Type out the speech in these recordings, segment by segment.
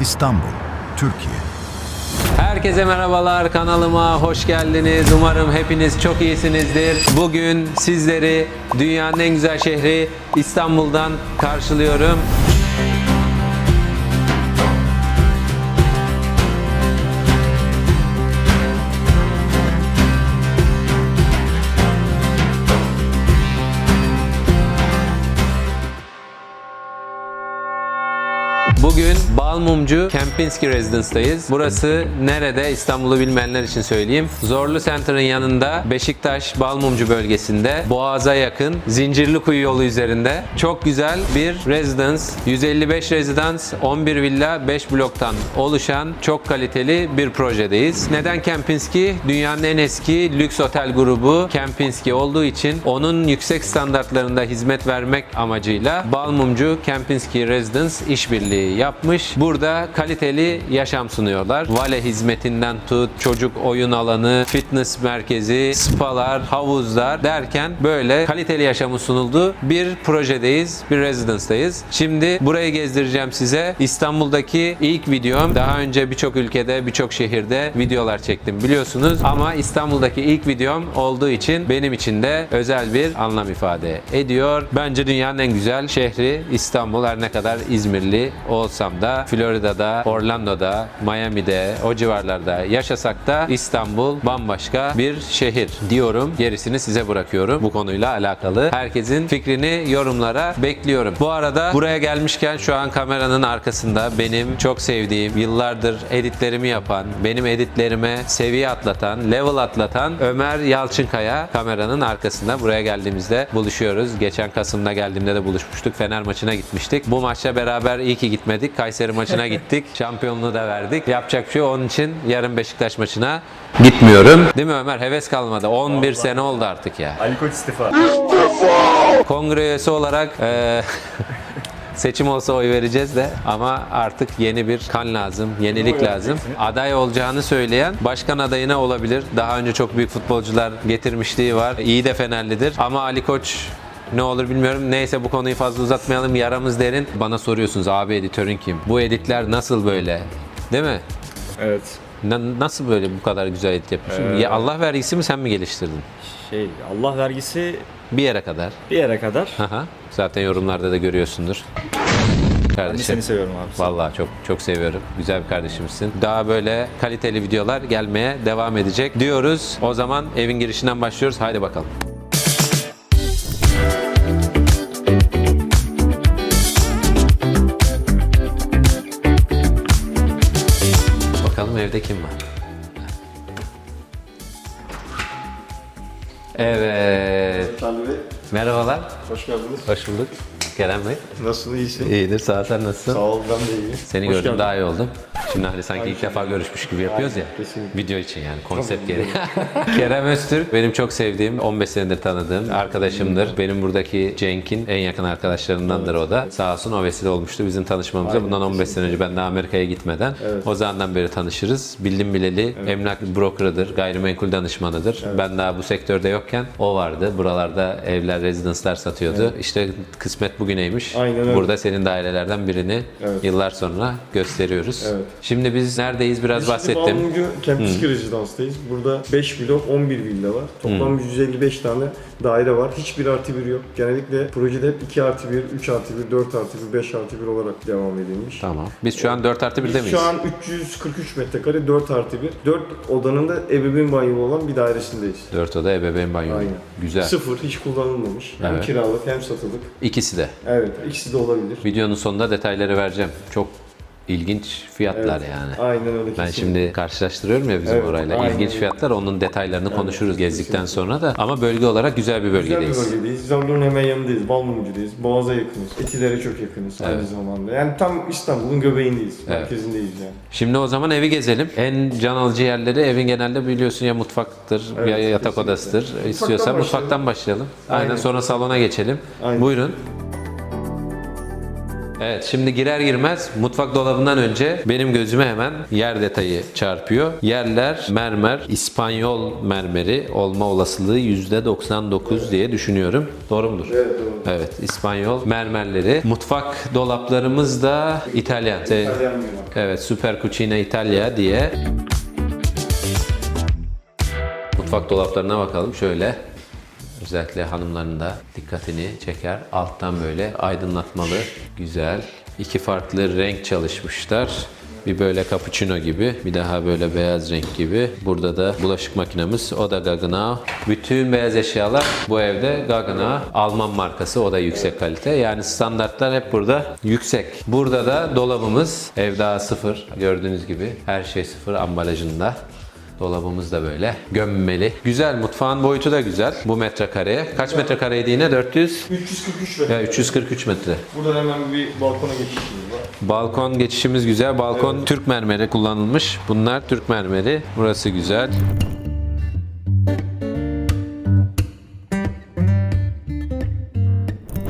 İstanbul, Türkiye. Herkese merhabalar kanalıma hoş geldiniz. Umarım hepiniz çok iyisinizdir. Bugün sizleri dünyanın en güzel şehri İstanbul'dan karşılıyorum. Bugün Balmumcu Kempinski Residence'dayız. Burası nerede? İstanbul'u bilmeyenler için söyleyeyim. Zorlu Center'ın yanında Beşiktaş Balmumcu bölgesinde Boğaz'a yakın Zincirlikuyu yolu üzerinde çok güzel bir residence. 155 rezidans, 11 villa, 5 bloktan oluşan çok kaliteli bir projedeyiz. Neden Kempinski? Dünyanın en eski lüks otel grubu Kempinski olduğu için onun yüksek standartlarında hizmet vermek amacıyla Balmumcu Kempinski Residence işbirliği yapmış. Burada kaliteli yaşam sunuyorlar. Vale hizmetinden tut, çocuk oyun alanı, fitness merkezi, spalar, havuzlar derken böyle kaliteli yaşamın sunulduğu bir projedeyiz, bir residence'dayız. Şimdi burayı gezdireceğim size. İstanbul'daki ilk videom. Daha önce birçok ülkede, birçok şehirde videolar çektim biliyorsunuz. Ama İstanbul'daki ilk videom olduğu için benim için de özel bir anlam ifade ediyor. Bence dünyanın en güzel şehri İstanbul. Her ne kadar İzmirli olsam da Florida'da, Orlando'da, Miami'de, o civarlarda yaşasak da İstanbul bambaşka bir şehir diyorum. Gerisini size bırakıyorum bu konuyla alakalı. Herkesin fikrini yorumlara bekliyorum. Bu arada buraya gelmişken şu an kameranın arkasında benim çok sevdiğim, yıllardır editlerimi yapan, benim editlerime seviye atlatan, level atlatan Ömer Yalçınkaya kameranın arkasında. Buraya geldiğimizde buluşuyoruz. Geçen Kasım'da geldiğimde de buluşmuştuk. Fener maçına gitmiştik. Bu maçta beraber iyi ki gitmedik. Kayseri maçına gittik. Şampiyonluğu da verdik. Yapacak bir şey onun için yarın Beşiktaş maçına gitmiyorum. Değil mi Ömer? Heves kalmadı. 11 sene oldu artık ya. Ali Koç istifa. Kongre üyesi olarak eee, seçim olsa oy vereceğiz de ama artık yeni bir kan lazım, yenilik lazım. Aday olacağını söyleyen başkan adayına olabilir. Daha önce çok büyük futbolcular getirmişliği var. İyi de Fenerlidir ama Ali Koç ne olur bilmiyorum. Neyse bu konuyu fazla uzatmayalım. Yaramız derin. Bana soruyorsunuz abi editörün kim? Bu editler nasıl böyle? Değil mi? Evet. Na- nasıl böyle bu kadar güzel edit yapıyorsun? Ya Allah vergisi mi sen mi geliştirdin? Şey Allah vergisi Bir yere kadar. bir yere kadar. Aha. Zaten yorumlarda da görüyorsundur. Ben de Kardeşim. seni seviyorum abi. Vallahi çok çok seviyorum. Güzel bir kardeşimsin. Daha böyle kaliteli videolar gelmeye devam edecek diyoruz. O zaman evin girişinden başlıyoruz. Haydi. Bakalım Merhabalar. hoş geldiniz. Hoş bulduk. Kerem Bey. Nasılsın, iyisin? İyidir. Sağ ol. Sen nasılsın? Sağ ol, ben de iyiyim. Seni Hoş gördüm geldin. daha iyi oldum. Şimdi hani sanki ilk defa görüşmüş gibi yapıyoruz ya. kesinlikle. Video için yani konsept gereği. Kerem Öztürk benim çok sevdiğim, 15 senedir tanıdığım arkadaşımdır. Benim buradaki Cenk'in en yakın arkadaşlarındandır o da. Sağ olsun o vesile olmuştu bizim tanışmamıza. Bundan 15 sene önce ben de Amerika'ya gitmeden. O zamandan beri tanışırız. Bildim bileli emlak brokerıdır, gayrimenkul danışmanıdır. Ben daha bu sektörde yokken o vardı. Buralarda evler, rezidanslar satıyordu. İşte kısmet bugüneymiş. Aynen öyle. Burada senin dairelerden birini Evet. yıllar sonra gösteriyoruz. Evet. Şimdi biz neredeyiz biraz Biz bahsettim. Şimdi Balmumcu Kempinski Rezidans'tayız. Burada 5 blok 11 villa var. Toplam 155 tane daire var. Hiçbir artı bir yok. Genellikle projede hep 2 artı 1, 3 artı 1, 4 artı 1, 5 artı 1 olarak devam edilmiş. Tamam. Biz şu an 4 artı 1'de Biz miyiz? şu an 343 metrekare 4 artı 1. 4 odanın da ebeveyn banyolu olan bir dairesindeyiz. 4 oda ebeveyn banyo. Aynen. Güzel. Sıfır, hiç kullanılmamış. Hem Evet. kiralık hem satılık. İkisi de. Evet, ikisi de olabilir. Videonun sonunda detayları vereceğim. Çok ilginç fiyatlar Evet. yani. Aynen öyle. Ben kesinlikle. şimdi karşılaştırıyorum ya bizim Evet, orayla. aynen. İlginç fiyatlar. Onun detaylarını konuşuruz gezdikten kesinlikle. sonra da. Ama bölge olarak güzel bir Güzel bölgedeyiz. bir bölgedeyiz. Zambur'un hemen yanındayız. Balmumcu'dayız. Boğaz'a yakınız. Etiler'e çok yakınız aynı zamanda. Yani tam İstanbul'un göbeğindeyiz. Merkezindeyiz yani. Şimdi o zaman evi gezelim. En can alıcı yerleri evin genelde biliyorsun ya mutfaktır Evet, ya yatak kesinlikle. odasıdır. Mutfaktan İstiyorsan başlayalım. mutfaktan başlayalım. Aynen, Aynen. sonra salona geçelim. Aynen. Buyurun. Evet şimdi girer girmez mutfak dolabından önce benim gözüme hemen yer detayı çarpıyor. Yerler mermer, İspanyol mermeri olma olasılığı %99 diye düşünüyorum. Doğru mudur? Evet doğru. Evet, İspanyol mermerleri. Mutfak dolaplarımız da İtalyan. Se- İtalyan. Evet, Super Cucina Italia diye. Mutfak dolaplarına bakalım şöyle. Özellikle hanımların da dikkatini çeker. Alttan böyle aydınlatmalı, güzel. İki farklı renk çalışmışlar. Bir böyle cappuccino gibi, bir daha böyle beyaz renk gibi. Burada da bulaşık makinemiz, o da Gaggenau. Bütün beyaz eşyalar bu evde Gaggenau. Alman markası, o da yüksek kalite. Yani standartlar hep burada yüksek. Burada da dolabımız, ev daha sıfır. Gördüğünüz gibi her şey sıfır ambalajında. Dolabımız da böyle gömmeli. Güzel mutfağın boyutu da güzel bu metrekareye. Kaç metrekareydi yine? 400 343 ve ya 343 metre. buradan hemen bir balkona geçişimiz var. Balkon geçişimiz güzel. Balkon Türk mermeri kullanılmış. Bunlar Türk mermeri. Burası güzel.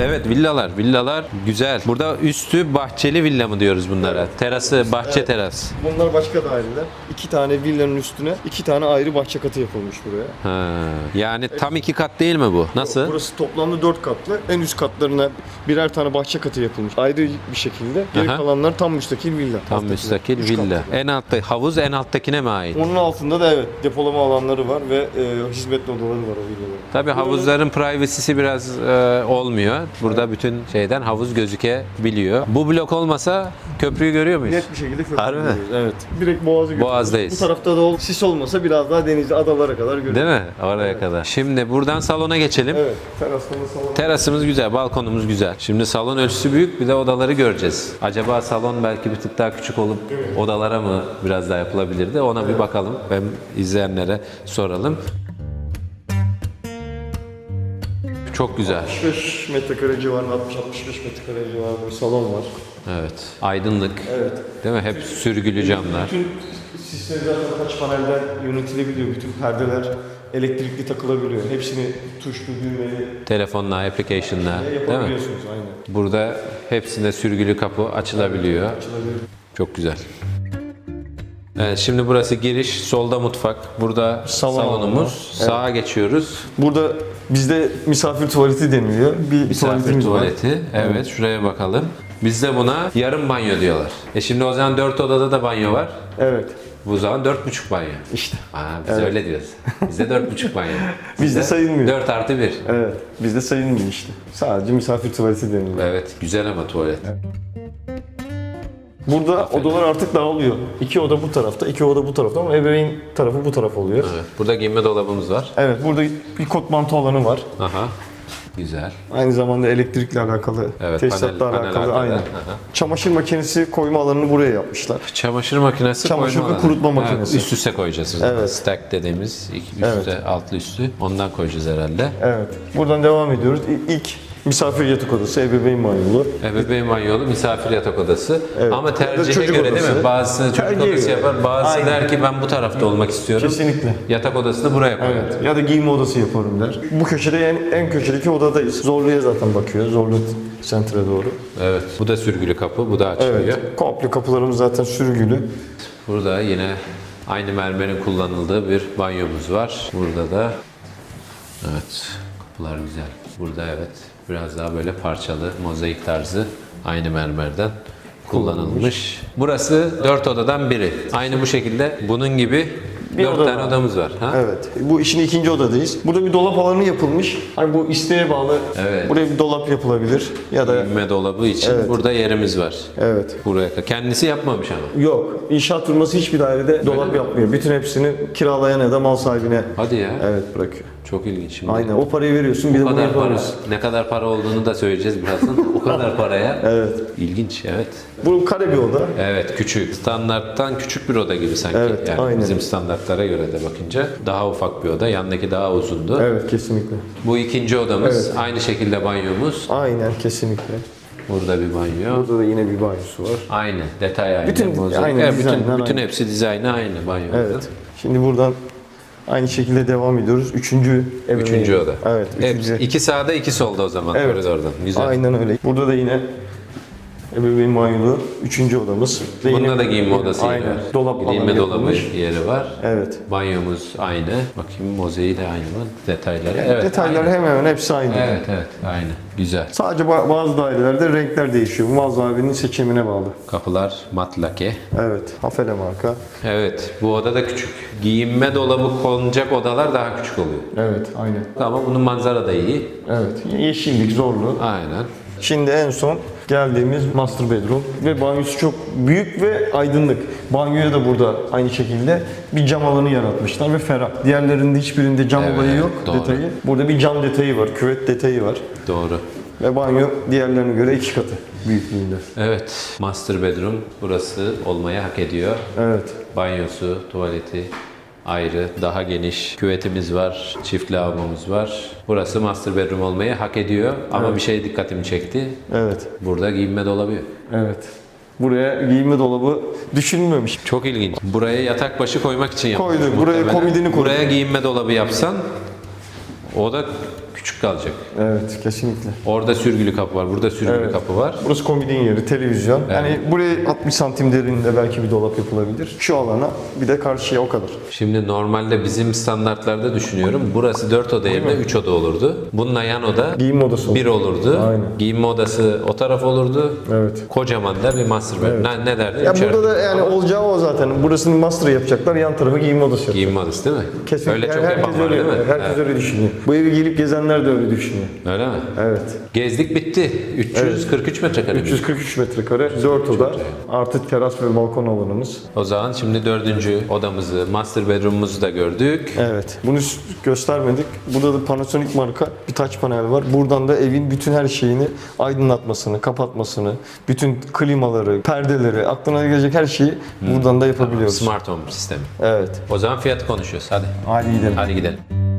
Evet villalar. Villalar güzel. Burada üstü bahçeli villa mı diyoruz bunlara? Terası, bahçe teras. Bunlar başka daireler. İki tane villanın üstüne iki tane ayrı bahçe katı yapılmış buraya. Ha. Yani tam iki kat değil mi bu? Nasıl? Burası toplamda dört katlı. En üst katlarına birer tane bahçe katı yapılmış. Ayrı bir şekilde. Geri Aha. kalanlar tam müstakil villa. Tam Alttakiler. müstakil Üç villa. katlı. En altta havuz en alttakine mi ait? Onun altında da evet depolama alanları var ve e, hizmetli odaları var o villaların. Tabii havuzların privacy'si biraz e, olmuyor. Burada bütün şeyden havuz gözükebiliyor. Bu blok olmasa köprüyü görüyor muyuz? Net bir şekilde köprü Harbi mi? görüyoruz. Evet. Direkt boğazı görüyoruz. Boğazdayız. Bu tarafta da ol, sis olmasa biraz daha denizde adalara kadar görüyoruz. Değil mi? Oraya kadar. Şimdi buradan salona geçelim. Evet. Terasında salon. Terasımız güzel, balkonumuz güzel. Şimdi salon ölçüsü büyük, bir de odaları göreceğiz. Acaba salon belki bir tık daha küçük olup odalara mı biraz daha yapılabilirdi? Ona bir bakalım. Ben izleyenlere soralım. Çok güzel. 65 metrekare civarında 60-65 metrekare civarında bir salon var. Evet. Aydınlık. Evet. Değil mi? Hep sürgülü camlar. Bütün sistem zaten kaç panelden yönetilebiliyor. Bütün perdeler elektrikli takılabiliyor. Hepsini tuşlu, düğmeli Telefonla, application'la. Değil mi? yapabiliyorsunuz. Aynen. Burada hepsinde sürgülü kapı açılabiliyor. Açılabiliyor. Çok güzel. Evet, şimdi burası giriş, solda mutfak, burada Salon salonumuz. alanı. Sağa geçiyoruz. Burada bizde misafir tuvaleti deniliyor. Bir Misafir tuvaletimiz var. tuvaleti. Evet, şuraya bakalım. Bizde buna yarım banyo diyorlar. E şimdi o zaman dört odada da banyo var. Evet. Bu zaman dört buçuk banyo. İşte. Aa, biz öyle diyoruz. Bizde dört buçuk banyo. Bizde sayılmıyor. Dört artı bir. Evet. Bizde sayılmıyor işte. Sadece misafir tuvaleti deniliyor. Evet, güzel ama tuvalet. Burada odalar artık dağılıyor. İki oda bu tarafta, iki oda bu tarafta ama ebeveyn tarafı bu taraf oluyor. Evet, burada giyinme dolabımız var. Evet, burada bir kot mantı alanı var. Aha, güzel. Aynı zamanda elektrikle alakalı, Evet, tesisatla panel- alakalı aynen. Aha. Çamaşır makinesi koyma alanını buraya yapmışlar. Çamaşır makinesi Çamaşır koyma alanı. kurutma Ha, makinesi. üst üste koyacağız. Evet. Stack dediğimiz iki- üst Evet. altlı üstü. Ondan koyacağız herhalde. Evet. Buradan devam ediyoruz. İlk misafir yatak odası, ebeveyn banyolu. Ebeveyn banyolu, misafir yatak odası. Evet. Ama tercihe göre değil mi? odası. Bazısı çocuk Tercihe odası göre. yapar, bazısı Aynen. der ki ben bu tarafta olmak istiyorum. Kesinlikle. Yatak odasını buraya koyar. Evet. Ya da giyinme odası yaparım der. Bu köşede yani en köşedeki odadayız. Zorlu'ya zaten bakıyor. Zorlu Center'e doğru. Evet. Bu da sürgülü kapı, bu da açılıyor. Evet. Komple kapılarımız zaten sürgülü. Burada yine aynı mermerin kullanıldığı bir banyomuz var. Burada da evet kapılar güzel. Burada evet biraz daha böyle parçalı mozaik tarzı aynı mermerden kullanılmış. Burası dört odadan biri. Aynı bu şekilde bunun gibi Bir dört oda tane var. odamız var. Ha? Evet. Bu işin ikinci odadayız. Burada bir dolap alanı yapılmış. Hani bu isteğe bağlı. Evet. Buraya bir dolap yapılabilir. Ya da Giyinme dolabı için Evet. burada yerimiz var. evet. Buraya kendisi yapmamış ama. Yok. İnşaat firması hiçbir dairede dolap mi? yapmıyor. Bütün hepsini kiralayan ya da mal sahibine Hadi ya. evet bırakıyor. Çok ilginç şimdi. Aynen. O parayı veriyorsun. Bir de O bunu kadar para. yapamıyorsun. Ne kadar para olduğunu da söyleyeceğiz birazdan. o kadar paraya. Evet. İlginç evet. Bu kare bir oda. Evet küçük. Standarttan küçük bir oda gibi sanki. Evet, yani aynen. bizim standartlara göre de bakınca daha ufak bir oda. Yandaki daha uzundu. Evet kesinlikle. Bu ikinci odamız. Evet. Aynı şekilde banyomuz. Aynen kesinlikle. Burada bir banyo. Burada da yine bir banyosu var. Aynı. Detay aynı. Bütün- mozaik. aynı, Evet, bütün, dizaynlar bütün aynı. hepsi dizaynı aynı banyomuzun. Evet. Şimdi buradan aynı şekilde devam ediyoruz. Üçüncü ebeveyn. Üçüncü oda. Evet. Evet, Üçüncü. iki sağda iki solda o zaman Evet. koridordan. Güzel. Aynen öyle. Burada da yine Ebeveyn banyolu. Üçüncü odamız. Ve Bunda yine- da giyinme odası yeri Aynen. var. Dolap Giyinme alanı dolabı yapılmış. yeri var. Evet. Banyomuz aynı. Bakayım mozeyi de aynı mı? Detayları. Evet. Detayları aynı. hemen hemen hepsi aynı. Evet evet aynı. Güzel. Sadece ba- bazı dairelerde renkler değişiyor. Bu Mağaza abinin seçimine bağlı. Kapılar mat lake. Evet. Hafele marka. Evet bu oda da küçük. Giyinme dolabı konacak odalar daha küçük oluyor. Evet. Aynen. Ama bunun manzara da iyi. Evet. Yeşillik zorlu. Aynen. Şimdi en son geldiğimiz master bedroom ve banyosu çok büyük ve aydınlık. Banyoya da burada aynı şekilde bir cam alanı yaratmışlar ve ferah. Diğerlerinde hiçbirinde cam Evet, olayı yok doğru. detayı. Burada bir cam detayı var, küvet detayı var. Doğru. Ve banyo diğerlerine göre iki katı büyüklüğünde. Evet. Master bedroom burası olmaya hak ediyor. Evet. Banyosu, tuvaleti ayrı, daha geniş. Küvetimiz var, çift lavabomuz var. Burası master bedroom olmayı hak ediyor. Ama bir şey dikkatimi çekti. Evet. Burada giyinme dolabı yok. Evet. Buraya giyinme dolabı düşünülmemiş. Çok ilginç. Buraya yatak başı koymak için yapılmış. Koyduk. Buraya muhtemelen. komodini koyduk. Buraya giyinme dolabı yapsan o da küçük kalacak. Evet, kesinlikle. Orada sürgülü kapı var, burada sürgülü Evet. kapı var. Burası komodin yeri, televizyon. Yani buraya 60 santim derinliğinde belki bir dolap yapılabilir. Şu alana bir de karşıya o kadar. Şimdi normalde bizim standartlarda düşünüyorum. Burası 4 oda yerine 3 oda olurdu. Bununla yan oda Giyinme odası olur. 1 olurdu. Aynen. Giyinme odası o taraf olurdu. Evet. Kocaman da bir master bedroom. Ne, ne derdin? Ya burada da yani olacağı o zaten. Burasını master yapacaklar, yan tarafı giyinme odası yapacaklar. Giyinme odası değil mi? Kesinlikle. Öyle çok herkes yapan var öyle, değil mi? Herkes Evet. öyle düşünüyor. Bu evi gelip gezenler de öyle düşünüyor. Öyle mi? Evet. Gezdik bitti. 343 metrekare. mi? 343 metrekare, 4 oda, artı teras ve balkon alanımız. O zaman şimdi dördüncü odamızı, master bedroom'umuzu da gördük. Evet. Bunu göstermedik. Burada da Panasonic marka bir touch panel var. Buradan da evin bütün her şeyini aydınlatmasını, kapatmasını, bütün klimaları, perdeleri, aklına gelecek her şeyi buradan da yapabiliyoruz. Smart home sistemi. Evet. O zaman fiyatı konuşuyoruz. Hadi. Hadi gidelim. Hadi gidelim.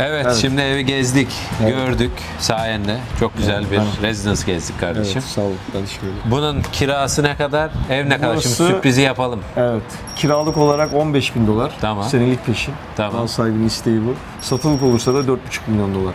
Evet, şimdi evi gezdik, gördük sayende. Çok güzel bir residence gezdik kardeşim. sağ ol. Ben şöyle. Bunun kirası ne kadar? Ev ne kadar? Şimdi sürprizi yapalım. Evet. Kiralık olarak 15 bin dolar. Tamam. Senelik peşin. Tamam. Mal sahibinin isteği bu. Satılık olursa da 4,5 milyon dolar.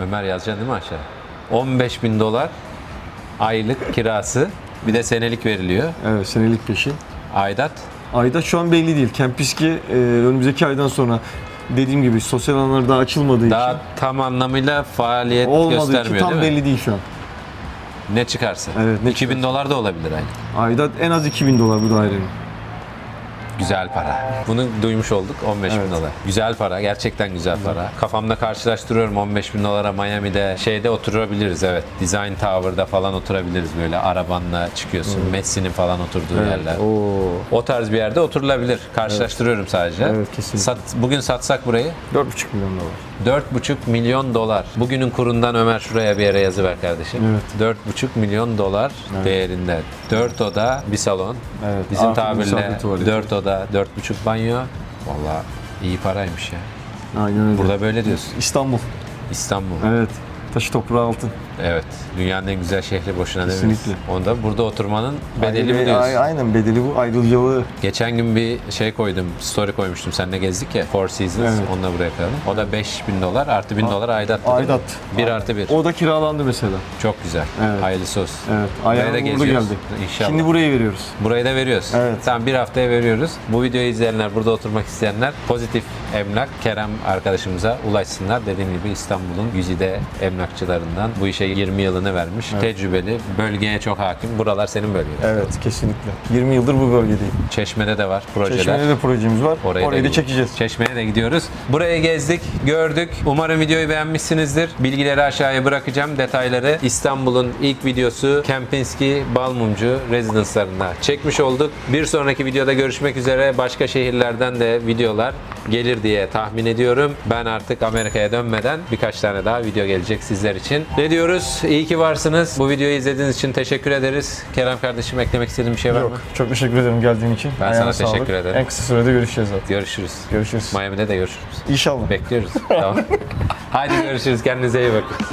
Ömer yazacaksın değil mi aşağı? 15 bin dolar aylık kirası. Bir de senelik veriliyor. Evet senelik peşin. Aidat. Ayda şu an belli değil. Kempiski e, önümüzdeki aydan sonra dediğim gibi sosyal alanlar daha açılmadığı Daha için tam anlamıyla faaliyet olmadığı için göstermiyor tam değil mi? belli değil şu an. Ne çıkarsa. Evet, ne 2000 dolar da olabilir aynı. Ayda en az 2000 dolar bu dairenin. Güzel para. Bunu duymuş olduk 15 Evet. bin dolar. Güzel para. Gerçekten güzel para. Kafamda karşılaştırıyorum 15 bin dolara Miami'de şeyde oturabiliriz evet. Design Tower'da falan oturabiliriz böyle arabanla çıkıyorsun. Messi'nin falan oturduğu yerler. Oo. O tarz bir yerde oturulabilir. Karşılaştırıyorum sadece. Evet, kesinlikle. Sat, bugün satsak burayı 4,5 milyon dolar. 4,5 milyon dolar. Bugünün kurundan Ömer şuraya bir yere yazı ver kardeşim. Evet. 4,5 milyon dolar değerinde. 4 oda, bir salon. Evet, Bizim artı tabirle misafir tuvaleti. 4 oda, 4,5 banyo. Valla iyi paraymış ya. Aynen öyle. Burada böyle diyorsun. İstanbul. İstanbul. Evet. Taşı toprağı altın. Evet. Dünyanın en güzel şehri boşuna demeyiz. Kesinlikle. Onda burada oturmanın bedeli bu diyorsun. Ay- Aynen bedeli bu. Ayrıcalığı. Geçen gün bir şey koydum, story koymuştum. Seninle gezdik ya, Four Seasons. Evet. Onu da buraya koyalım. O da 5000 dolar artı 1000 dolar aidat. Aidat. 1 artı 1. O da kiralandı mesela. Çok güzel. Evet. Hayırlısı olsun. Evet. Buraya Ayağına da vurdu geziyoruz. geldi. İnşallah. Şimdi burayı veriyoruz. Burayı da veriyoruz. Evet. Tamam bir haftaya veriyoruz. Bu videoyu izleyenler, burada oturmak isteyenler pozitif emlak Kerem arkadaşımıza ulaşsınlar. Dediğim gibi İstanbul'un güzide emlakçılarından bu işe 20 yılını vermiş. Tecrübeli, bölgeye çok hakim. Buralar senin bölgen. Evet kesinlikle. 20 yıldır bu bölgedeyim. Çeşme'de de var projeler. Çeşme'de de projemiz var. Orayı Orayı da gidiyoruz. çekeceğiz. Çeşme'ye de gidiyoruz. Burayı gezdik, gördük. Umarım videoyu beğenmişsinizdir. Bilgileri aşağıya bırakacağım. Detayları İstanbul'un ilk videosu Kempinski Balmumcu Residence'larında çekmiş olduk. Bir sonraki videoda görüşmek üzere. Başka şehirlerden de videolar gelir diye tahmin ediyorum. Ben artık Amerika'ya dönmeden birkaç tane daha video gelecek sizler için. Ne diyoruz? İyi ki varsınız. Bu videoyu izlediğiniz için teşekkür ederiz. Kerem kardeşim eklemek istediğin bir şey var Yok. mı? Çok teşekkür ederim geldiğin için. Ben Ayağına sana teşekkür ederim. En kısa sürede görüşeceğiz zaten. Görüşürüz. Görüşürüz. Miami'de de görüşürüz. İnşallah. Bekliyoruz. tamam. Haydi görüşürüz. Kendinize iyi bakın.